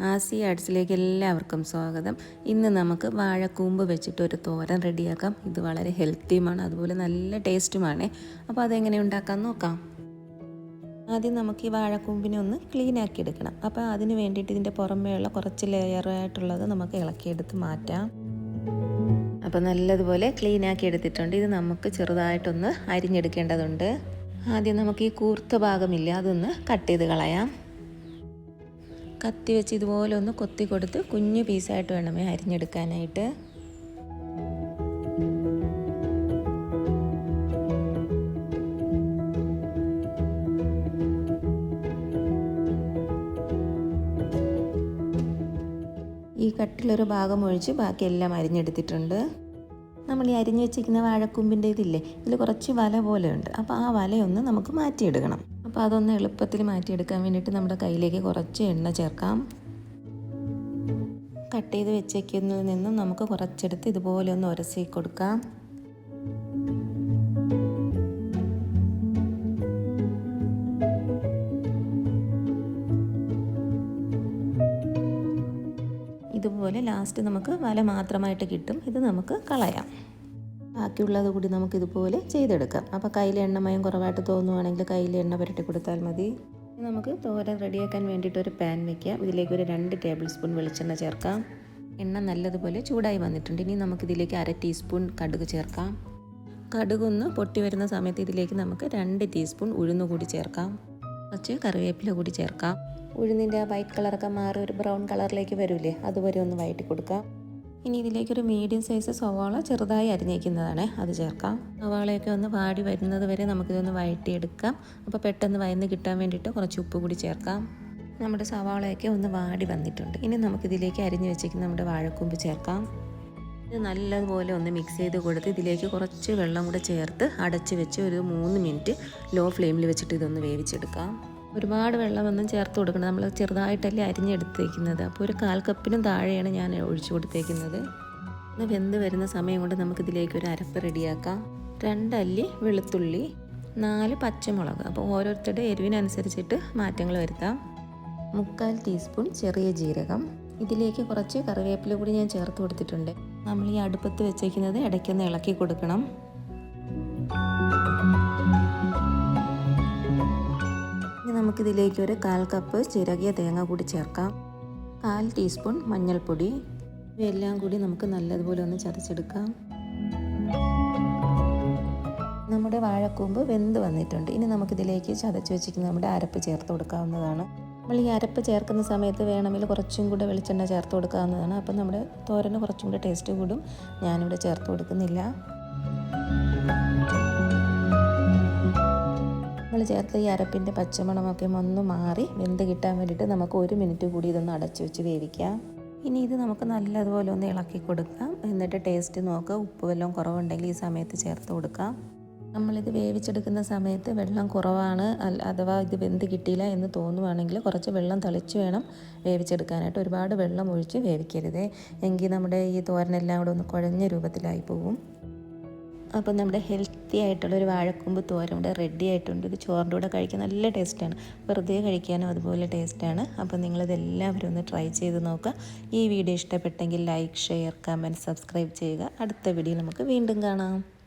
ആസി ആർട്സിലേക്ക് എല്ലാവർക്കും സ്വാഗതം. ഇന്ന് നമുക്ക് വാഴക്കൂമ്പ് വെച്ചിട്ട് ഒരു തോരൻ റെഡിയാക്കാം. ഇത് വളരെ ഹെൽത്തിയുമാണ് അതുപോലെ നല്ല ടേസ്റ്റുമാണ്. അപ്പോൾ അതെങ്ങനെ ഉണ്ടാക്കാൻ നോക്കാം. ആദ്യം നമുക്ക് ഈ വാഴക്കൂമ്പിനെ ഒന്ന് ക്ലീൻ ആക്കി എടുക്കണം. അപ്പോൾ അതിന് വേണ്ടിയിട്ട് ഇതിന്റെ പുറമേയുള്ള കുറച്ച് ലെയറായിട്ടുള്ളത് നമുക്ക് ഇളക്കിയെടുത്ത് മാറ്റാം. അപ്പോൾ നല്ലതുപോലെ ക്ലീൻ ആക്കി എടുത്തിട്ടുണ്ട്. ഇത് നമുക്ക് ചെറുതായിട്ടൊന്ന് അരിഞ്ഞെടുക്കേണ്ടതുണ്ട്. ആദ്യം നമുക്ക് ഈ കൂർത്ത ഭാഗമില്ല അതൊന്ന് കട്ട് ചെയ്ത് കളയാം. കത്തി വെച്ച് ഇതുപോലെ ഒന്ന് കൊത്തി കൊടുത്ത് കുഞ്ഞു പീസായിട്ട് വേണമേ അരിഞ്ഞെടുക്കാനായിട്ട്. ഈ കട്ടിലൊരു ഭാഗം ഒഴിച്ച് ബാക്കിയെല്ലാം അരിഞ്ഞെടുത്തിട്ടുണ്ട്. നമ്മൾ ഈ അരിഞ്ഞു വെച്ചിരിക്കുന്ന വാഴക്കൂമ്പിന്റെ ഇതില്ലേ ഇതിൽ കുറച്ച് വല പോലെയുണ്ട് അപ്പോൾ ആ വലയൊന്ന് നമുക്ക് മാറ്റിയെടുക്കണം. അപ്പോൾ അതൊന്ന് എളുപ്പത്തിൽ മാറ്റിയെടുക്കാൻ വേണ്ടിയിട്ട് നമ്മുടെ കയ്യിലേക്ക് കുറച്ച് എണ്ണ ചേർക്കാം. കട്ട് ചെയ്ത് വെച്ചേക്കുന്നതിൽ നിന്നും നമുക്ക് കുറച്ചെടുത്ത് ഇതുപോലെ ഒന്ന് ഉരസി കൊടുക്കാം. ഇതുപോലെ ലാസ്റ്റ് നമുക്ക് വല മാത്രമായിട്ട് കിട്ടും. ഇത് നമുക്ക് കളയാം. ബാക്കിയുള്ളത് കൂടി നമുക്കിതുപോലെ ചെയ്തെടുക്കാം. അപ്പോൾ കയ്യിൽ എണ്ണമയം കുറവായിട്ട് തോന്നുവാണെങ്കിൽ കയ്യിൽ എണ്ണ പുരട്ടി കൊടുത്താൽ മതി. നമുക്ക് തോരൻ റെഡിയാക്കാൻ വേണ്ടിയിട്ട് ഒരു പാൻ വയ്ക്കാം ഇതിലേക്ക് ഒരു രണ്ട് ടേബിൾ സ്പൂൺ വെളിച്ചെണ്ണ ചേർക്കാം. എണ്ണ നല്ലതുപോലെ ചൂടായി വന്നിട്ടുണ്ട്. ഇനി നമുക്കിതിലേക്ക് അര ടീസ്പൂൺ കടുക് ചേർക്കാം. കടുകൊന്ന് പൊട്ടി വരുന്ന സമയത്ത് ഇതിലേക്ക് നമുക്ക് രണ്ട് ടീസ്പൂൺ ഉഴുന്ന് കൂടി ചേർക്കാം. കുറച്ച് കറിവേപ്പില കൂടി ചേർക്കാം. ഉഴുന്നിന്റെ ആ വൈറ്റ് കളറൊക്കെ മാറി ഒരു ബ്രൗൺ കളറിലേക്ക് വരില്ലേ അതുവരെ ഒന്ന് വഴറ്റി കൊടുക്കാം. ഇനി ഇതിലേക്ക് ഒരു മീഡിയം സൈസ് സവാള ചെറുതായി അരിഞ്ഞേക്കുന്നതാണ് അത് ചേർക്കാം. സവാളയൊക്കെ ഒന്ന് വാടി വരുന്നത് വരെ നമുക്കിതൊന്ന് വഴറ്റിയെടുക്കാം. അപ്പോൾ പെട്ടെന്ന് വയന്ന് കിട്ടാൻ വേണ്ടിയിട്ട് കുറച്ച് ഉപ്പ് കൂടി ചേർക്കാം. നമ്മുടെ സവാളയൊക്കെ ഒന്ന് വാടി വന്നിട്ടുണ്ട്. ഇനി നമുക്കിതിലേക്ക് അരിഞ്ഞു വെച്ചേക്കുന്ന നമ്മുടെ വാഴക്കൂമ്പ് ചേർക്കാം. ഇത് നല്ലതുപോലെ ഒന്ന് മിക്സ് ചെയ്ത് കൊടുത്ത് ഇതിലേക്ക് കുറച്ച് വെള്ളം കൂടെ ചേർത്ത് അടച്ച് വെച്ച് ഒരു മൂന്ന് മിനിറ്റ് ലോ ഫ്ലെയിമിൽ വെച്ചിട്ട് ഇതൊന്ന് വേവിച്ചെടുക്കാം. ഒരുപാട് വെള്ളമൊന്നും ചേർത്ത് കൊടുക്കണം നമ്മൾ ചെറുതായിട്ടല്ലേ അരിഞ്ഞെടുത്തേക്കുന്നത്. അപ്പോൾ ഒരു കാൽ കപ്പിനും താഴെയാണ് ഞാൻ ഒഴിച്ചു കൊടുത്തേക്കുന്നത്. ഒന്ന് വെന്ത് വരുന്ന സമയം കൊണ്ട് നമുക്കിതിലേക്ക് ഒരു അരപ്പ് റെഡിയാക്കാം. രണ്ടല്ലി വെളുത്തുള്ളി നാല് പച്ചമുളക്. അപ്പോൾ ഓരോരുത്തരുടെ എരിവിനനുസരിച്ചിട്ട് മാറ്റങ്ങൾ വരുത്താം. മുക്കാൽ ടീസ്പൂൺ ചെറിയ ജീരകം. ഇതിലേക്ക് കുറച്ച് കറിവേപ്പില കൂടി ഞാൻ ചേർത്ത് കൊടുത്തിട്ടുണ്ട്. നമ്മൾ ഈ അടുപ്പത്ത് വെച്ചേക്കുന്നത് ഇടയ്ക്കൊന്ന് ഇളക്കി കൊടുക്കണം. നമുക്കിതിലേക്ക് ഒരു കാൽ കപ്പ് ചിരകിയ തേങ്ങ കൂടി ചേർക്കാം. കാൽ ടീസ്പൂൺ മഞ്ഞൾപ്പൊടി. ഇവയെല്ലാം കൂടി നമുക്ക് നല്ലതുപോലെ ഒന്ന് ചതച്ചെടുക്കാം. നമ്മുടെ വാഴക്കൂമ്പ് വെന്ത് വന്നിട്ടുണ്ട്. ഇനി നമുക്കിതിലേക്ക് ചതച്ച് വെച്ചിരിക്കുന്ന നമ്മുടെ അരപ്പ് ചേർത്ത് കൊടുക്കാവുന്നതാണ്. നമ്മൾ ഈ അരപ്പ് ചേർക്കുന്ന സമയത്ത് വേണമെങ്കിൽ കുറച്ചും കൂടെ വെളിച്ചെണ്ണ ചേർത്ത് കൊടുക്കാവുന്നതാണ്. അപ്പം നമ്മുടെ തോരന് കുറച്ചും കൂടെ ടേസ്റ്റ് കൂടും. ഞാനിവിടെ ചേർത്ത് കൊടുക്കുന്നില്ല. ചേർത്ത ഈ അരപ്പിന്റെ പച്ചമണമൊക്കെ ഒന്ന് മാറി വെന്ത് കിട്ടാൻ വേണ്ടിയിട്ട് നമുക്ക് ഒരു മിനിറ്റ് കൂടി ഇതൊന്ന് അടച്ചു വെച്ച് വേവിക്കാം. ഇനി ഇത് നമുക്ക് നല്ലതുപോലെ ഒന്ന് ഇളക്കി കൊടുക്കാം. എന്നിട്ട് ടേസ്റ്റ് നോക്കുക ഉപ്പ് വല്ലതും കുറവുണ്ടെങ്കിൽ ഈ സമയത്ത് ചേർത്ത് കൊടുക്കാം. നമ്മളിത് വേവിച്ചെടുക്കുന്ന സമയത്ത് വെള്ളം കുറവാണ്. അഥവാ ഇത് വെന്ത് കിട്ടിയില്ല എന്ന് തോന്നുവാണെങ്കിൽ കുറച്ച് വെള്ളം തളിച്ച് വേണം വേവിച്ചെടുക്കാനായിട്ട്. ഒരുപാട് വെള്ളം ഒഴിച്ച് വേവിക്കരുതേ. എങ്കിൽ നമ്മുടെ ഈ തോരനെല്ലാം കൂടെ ഒന്ന് കുഴഞ്ഞ രൂപത്തിലായി പോകും അപ്പം നമ്മുടെ ഹെൽത്തി ആയിട്ടുള്ള ഒരു വാഴക്കൊമ്പ് തോരൻ ഇവിടെ റെഡി ആയിട്ടുണ്ട്. ഇത് ചോറിന്റെ കൂടെ കഴിക്കാൻ നല്ല ടേസ്റ്റാണ് വെറുതെ കഴിക്കാനും അതുപോലെ ടേസ്റ്റാണ് അപ്പം നിങ്ങളിതെല്ലാവരും ഒന്ന് ട്രൈ ചെയ്ത് നോക്കുക. ഈ വീഡിയോ ഇഷ്ടപ്പെട്ടെങ്കിൽ ലൈക്ക് ഷെയർ കമന്റ് സബ്സ്ക്രൈബ് ചെയ്യുക. അടുത്ത വീഡിയോ നമുക്ക് വീണ്ടും കാണാം.